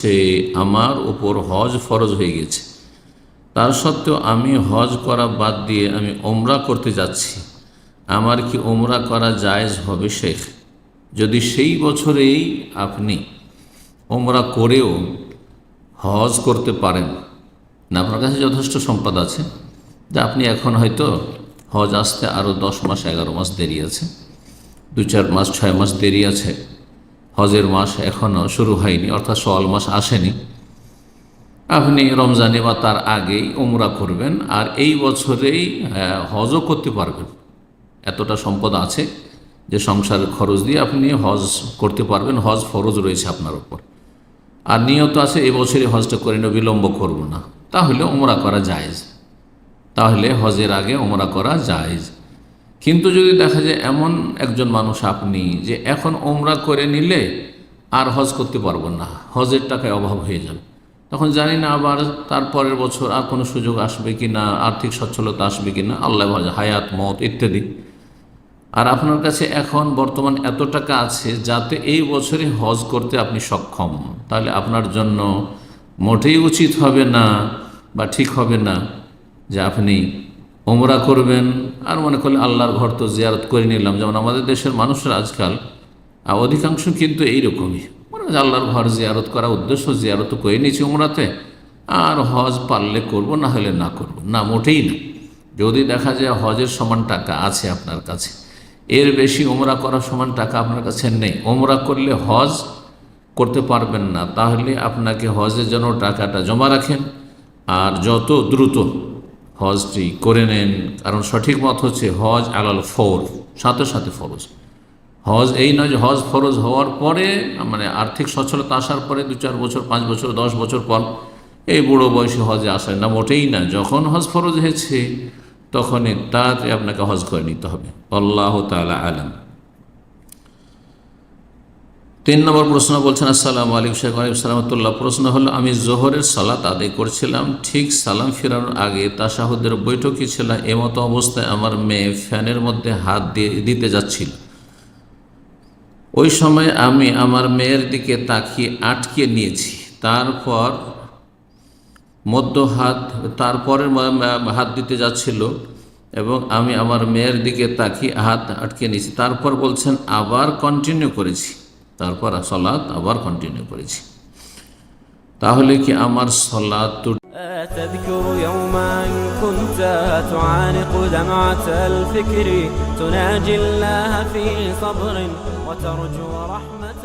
সে আমার উপর হজ ফরজ হয়ে গেছে। তার সত্ত্বেও আমি হজ করা বাদ দিয়ে আমি ওমরা করতে যাচ্ছি। আমার কি ওমরা করা জায়েজ হবে, শেখ? যদি সেই বছরেই আপনি ওমরা করেও হজ করতে পারেন, না আপনার কাছে যথেষ্ট সম্পদ আছে? যে আপনি এখন হয়তো হজ আসতে আরও দশ মাস, এগারো মাস দেরি আছে, দু চার মাস, ছয় মাস দেরি আছে হজের মাস এখনও শুরু হয়নি অর্থাৎ সোয়াল মাস আসেনি। আপনি রমজানে বা তার আগেই ওমরা করবেন আর এই বছরেই আহ, হজও করতে পারবেন। এতটা সম্পদ আছে যে সংসারের খরচ দিয়ে আপনি হজ করতে পারবেন হজ ফরজ রয়েছে আপনার উপর। আর নিয়ত আছে এই বছরই হজটা করে নেব বিলম্ব করব না। তাহলে ওমরা করা জায়েজ। তাহলে হজের আগে ওমরা করা জায়েজ। কিন্তু যদি দেখা যায় এমন একজন মানুষ আপনি যে এখন ওমরা করে নিলে আর হজ করতে পারব না, হজের টাকায় অভাব হয়ে যাবে। তখন জানি না আবার তারপরের বছর আর কোনো সুযোগ আসবে কি না, আর্থিক সচ্ছলতা আসবে কি না, আল্লাহ হায়াত, মত ইত্যাদি। আর আপনার কাছে এখন বর্তমান এত টাকা আছে যাতে এই বছরে হজ করতে আপনি সক্ষম। তাহলে আপনার জন্য মোটেই উচিত হবে না বা ঠিক হবে না যে আপনি ওমরা করবেন, আর মনে করলে আল্লাহর ঘর তো জিয়ারত করে নিলাম। যেমন আমাদের দেশের মানুষরা আজকাল অধিকাংশ কিন্তু এইরকমই। মনে হয় আল্লাহর ঘর জিয়ারত করা উদ্দেশ্য, জিয়ারত করে নিয়েছি ওমরাতে। আর হজ পারলে করব, না হলে না করব। না, মোটেই না। যদি দেখা যায় হজের সমান টাকা আছে আপনার কাছে, এর বেশি ওমরা করার সমান টাকা আপনার কাছে নেই। ওমরা করলে হজ করতে পারবেন না, তাহলে আপনাকে হজের জন্য টাকাটা জমা রাখেন। আর যত দ্রুত হজটি করে নেন, কারণ সঠিক মত হচ্ছে হজ আলাল ফর, সাথে সাথে ফরজ। হজ এই নয় যে হজ ফরজ হওয়ার পরে মানে আর্থিক সচ্ছলতা আসার পরে দু চার বছর, পাঁচ বছর, দশ বছর পর এই বুড়ো বয়সে হজে আসে না, মোটেই না। যখন হজ ফরজ হয়েছে, তখনই তাতে আপনাকে হজ করে নিতে হবে। আল্লাহ তালা আলম। তিন নম্বর প্রশ্ন বলছেন, আসসালামু আলাইকুম শেখ আলিম সালামতুল্লাহ প্রশ্ন হলো, আমি জোহরের সালাত আদায় করছিলাম, ঠিক সালাম ফেরানোর আগে তাসাহুদের বৈঠকে ছিল এমতো অবস্থায় আমার মেয়ে ফ্যানের মধ্যে হাত দিয়ে দিতে যাচ্ছিল। ওই সময় আমি আমার মেয়ের দিকে তাকিয়ে আটকে নিয়েছি। তারপর মধ্য হাত, তারপরে হাত দিতে যাচ্ছিল এবং আমি আমার মেয়ের দিকে তাকিয়ে হাত আটকে নিয়েছি। তারপর বলছেন, আবার কন্টিনিউ করেছি। তারপর সলাৎ আবার কন্টিনিউ করেছি তাহলে কি আমার সলাৎ تذكر يوما كنت تعانق دمعة الفكر تناجي الله في صبر وترجو رحمة